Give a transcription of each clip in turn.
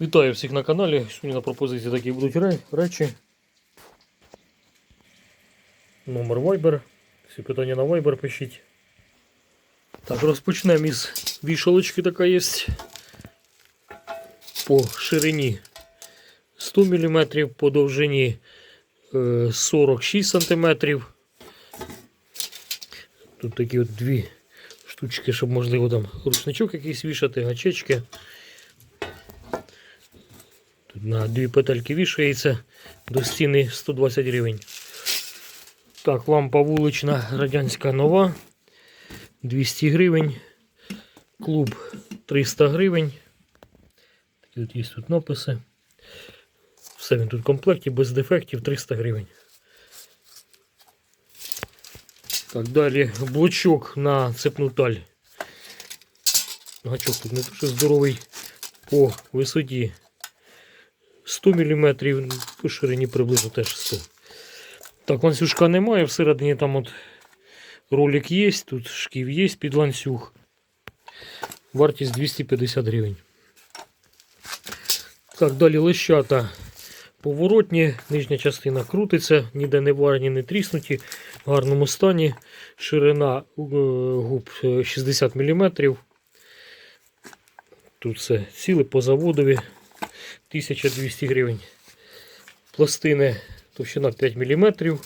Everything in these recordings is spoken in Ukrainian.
Вітаю всіх на каналі. Сьогодні на пропозиції такі будуть речі. Номер Viber. Всі питання на Viber пишіть. Так, розпочнемо із вішалочки така є. По ширині 100 мм, по довжині е, 46 см. Тут такі от дві штучки, щоб можливо там рушничок якийсь вішати, гачечки. На дві петельки вішається до стіни 120 гривень. Так, лампа вулична радянська нова. 200 гривень. Клуб 300 гривень. Такі от є тут написи. Все він тут в комплекті, без дефектів 300 гривень. Так, далі блочок на цепну таль. Гачок тут не дуже здоровий по висоті 100 мм, по ширині приблизно теж 100 Так, ланцюжка немає, всередині там от ролик є, тут шків є під ланцюг. Вартість 250 гривень. Так, далі лещата поворотні, нижня частина крутиться, ніде не варені, не тріснуті, в гарному стані. Ширина е, губ е, 60 мм. Тут все ціле по заводові. 1200 гривень. Пластини товщина 5 мм.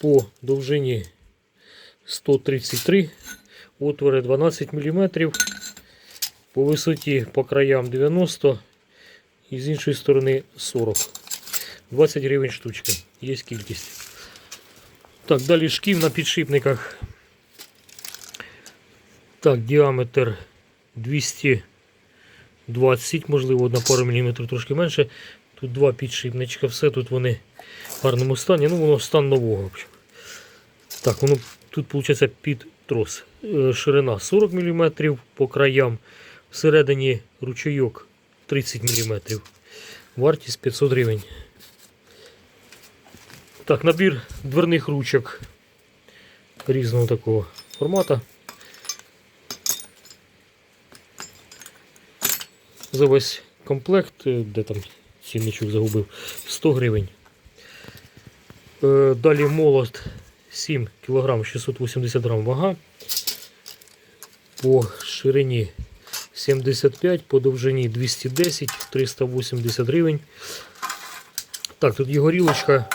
По довжині 133 отвори 12 мм. По висоті по краям 90 і з іншої сторони 40. 20 гривень штучка. Є кількість. Так, далі шків на підшипниках. Так, діаметр 220, можливо, на пару міліметрів трошки менше. Тут два підшипничка, все тут вони в гарному стані. Ну, воно стан нового. Так, воно тут виходить під трос. Е, Ширина 40 мм по краям. Всередині ручейок 30 мм. Вартість 500 гривень. Так, набір дверних ручок різного такого формату. За весь комплект, е, де там цінничок загубив, 100 гривень. Е, Далі молот 7 кг 680 грам вага. По ширині 75, по довжині 210, 380 гривень. Так, тут є горілочка.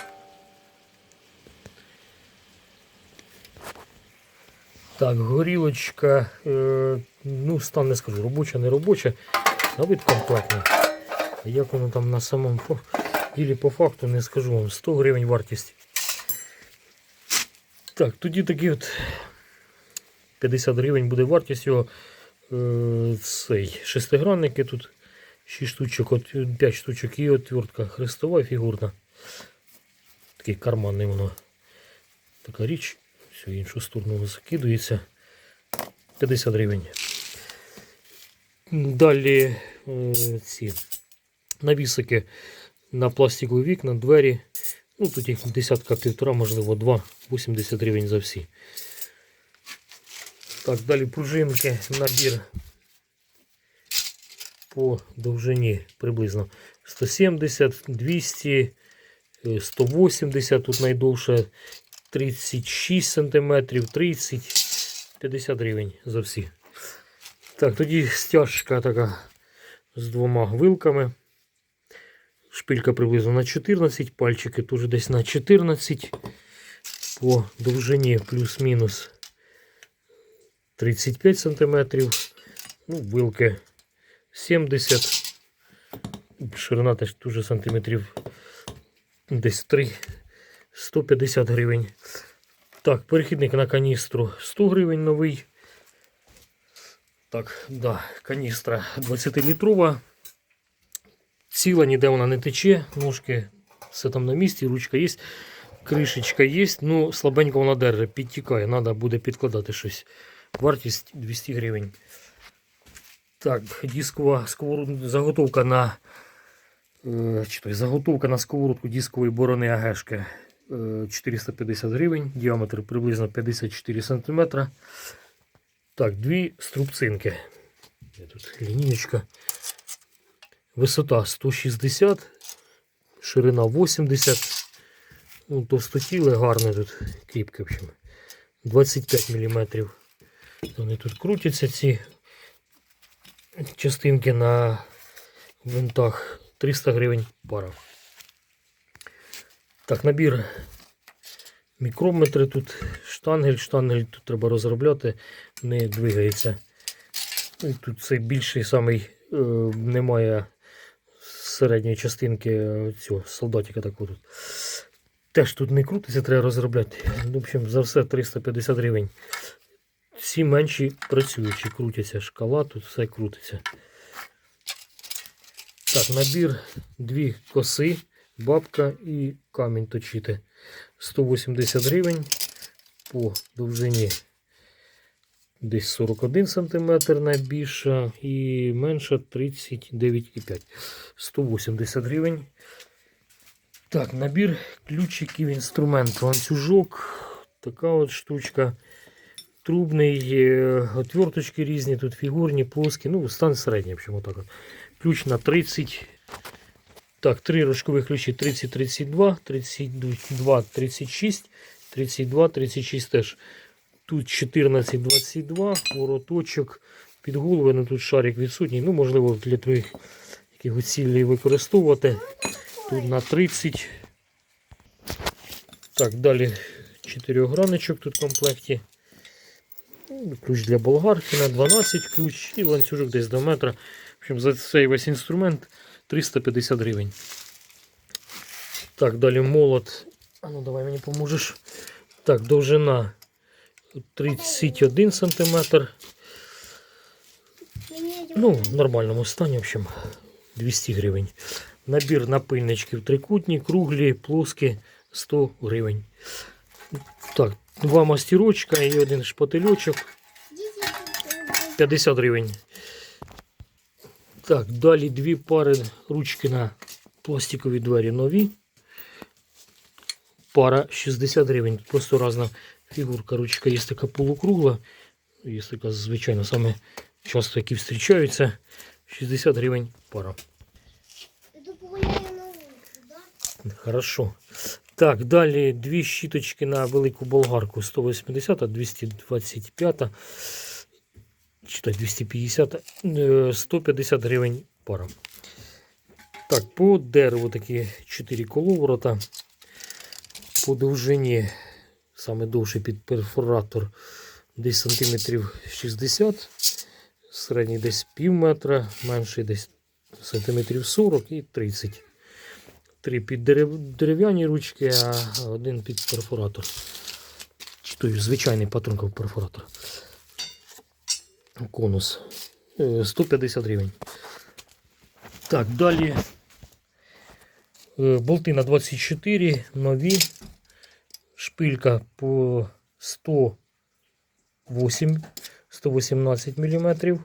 Так, горілочка, е, ну, стан не скажу, робоча, не робоча, а вид комплектний. А Як воно там на самому ділі по факту не скажу вам, 100 гривень вартість. Так, тоді такі от 50 гривень буде вартість його. Е, цей шестигранники тут 6 штучок, от 5 штучок і отвертка хрестова фігурна. Такий карманний воно. Така річ. Все, іншу сторону закидується. 50 гривень. Далі е, ці навісики на пластикові вікна, двері. Ну, тут їх десятка півтора, можливо, два. 80 гривень за всі. Так, далі пружинки, набір по довжині приблизно 170, 200, е, 180, тут найдовше 36 см, 30, 50 гривень за всі. Так, тоді стяжка така з двома вилками. Шпилька приблизно на 14, пальчики теж десь на 14. По довжині плюс-мінус 35 см. Ну, вилки 70. Ширина теж дуже сантиметрів десь 3. 150 гривень. Так, перехідник на каністру 100 гривень новий. Так, да, каністра 20-літрова. Ціла, ніде вона не тече, ножки все там на місці, ручка є, кришечка є, ну слабенько вона держить, підтікає, треба буде підкладати щось. Вартість 200 гривень. Так, дискова сковородка, заготовка на е, чи то, заготовка на сковородку дискової борони Агешки е, 450 гривень, діаметр приблизно 54 см. Так, дві струбцинки. Є тут лінієчка. Висота 160, ширина 80. Ну, товстотіле гарне тут кріпке, в общем. 25 мм. Вони тут крутяться ці частинки на винтах 300 гривень пара. Так, набір мікрометри тут, штангель, штангель тут треба розробляти, не двигається. І тут цей більший самий е, немає середньої частинки е, цього солдатика такого тут. Теж тут не крутиться, треба розробляти. В общем, за все 350 гривень. Всі менші працюючі, крутяться. Шкала, тут все крутиться. Так, набір дві коси, бабка і камінь точити. 180 гривень по довжині десь 41 см найбільша і менша 39,5 180 гривень. Так, набір ключиків, інструмент, ланцюжок, така от штучка. Трубний, е, отверточки різні, тут фігурні, плоскі, ну, стан середній, в общем, отак. Ключ на 30. Так, три рожкові ключі 30, 32, 32, 36, 32, 36 теж. Тут 14, 22, вороточок під голови, ну тут шарик відсутній. Ну, можливо, для твоїх якихось цілей використовувати. Тут на 30. Так, далі 4 граничок тут в комплекті. Ну, Ключ для болгарки на 12 ключ і ланцюжок десь до метра. В общем, за цей весь інструмент 350 гривень. Так, далі молот. А ну давай мені поможеш. Так, довжина 31 см. Ну, в нормальному стані, в общем, 200 гривень. Набір напильничків трикутні, круглі, плоскі 100 гривень. Так, два мастірочка і один шпательочок 50 гривень. Так, далі дві пари ручки на пластикові двері нові. Пара 60 гривень. Тут просто різна фігурка. Ручка є така полукругла. Є така, звичайно, саме часто, які зустрічаються. 60 гривень пара. Хорошо. Так, далі дві щіточки на велику болгарку 180, 225, читай 250, е, 150 гривень пара. Так, по дереву такі 4 коловорота. По довжині, саме довший під перфоратор, десь сантиметрів 60, середній десь пів метра, менший десь сантиметрів 40 і 30. Три під дерев... дерев'яні ручки, а один під перфоратор. Чи той звичайний патрунков перфоратор. Конус. Е, 150 гривень. Так, далі. е, Болти на 24, нові. Шпилька по 108, 118 мм.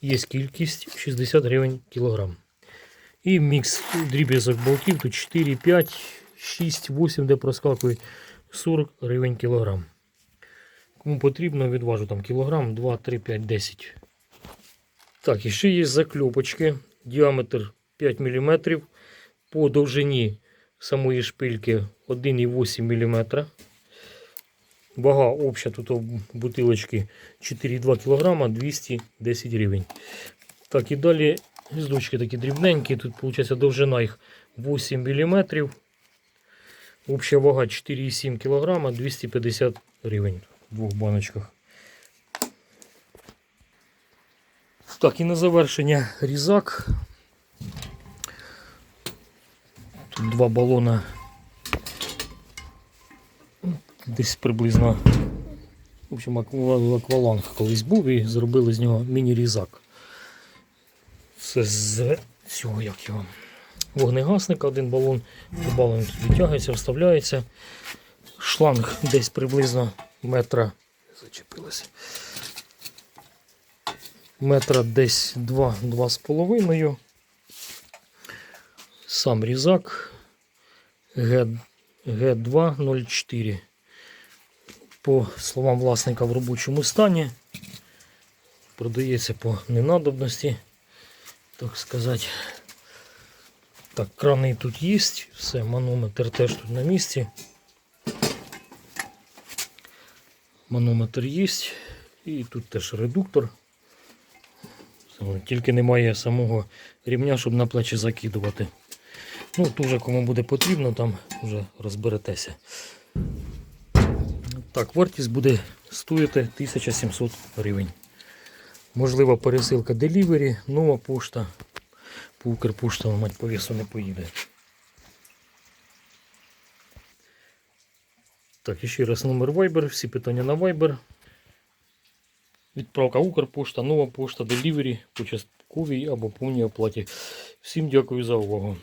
Є кількість 60 гривень кілограм. І мікс дріб'язок болтів тут 4, 5, 6, 8, де проскакують 40 гривень кілограм. Кому потрібно, відважу там кілограм, 2, 3, 5, 10. Так, і ще є закльопочки. Діаметр 5 мм. По довжині самої шпильки 1,8 мм. Вага обща тут у бутилочки 4,2 кг 210 гривень. Так, і далі гніздочки такі дрібненькі. Тут виходить довжина їх 8 мм. Обща вага 4,7 кг 250 гривень в двох баночках. Так, і на завершення різак. Тут два балона. Десь приблизно. В общем, акваланг колись був і зробили з нього міні-різак. Це з цього як його. Вогнегасника один балон. Балон тут відтягується, вставляється. Шланг десь приблизно метра. Зачепилося. Метра десь 2-2,5. Сам різак Г, Г204. По словам власника в робочому стані. продається по ненадобності, так сказати. Так, крани тут є, все, манометр теж тут на місці. Манометр є. І тут теж редуктор. Тільки немає самого рівня, щоб на плечі закидувати. Ну, вже кому буде потрібно, там вже розберетеся. Так, вартість буде стоїти 1700 гривень. Можлива пересилка Delivery, нова пошта. По Укрпошта, мать по весу не поїде. Так, і ще раз номер Viber, всі питання на Viber. Відправка Укрпошта, нова пошта, Delivery по частковій або повній оплаті. Всім дякую за увагу.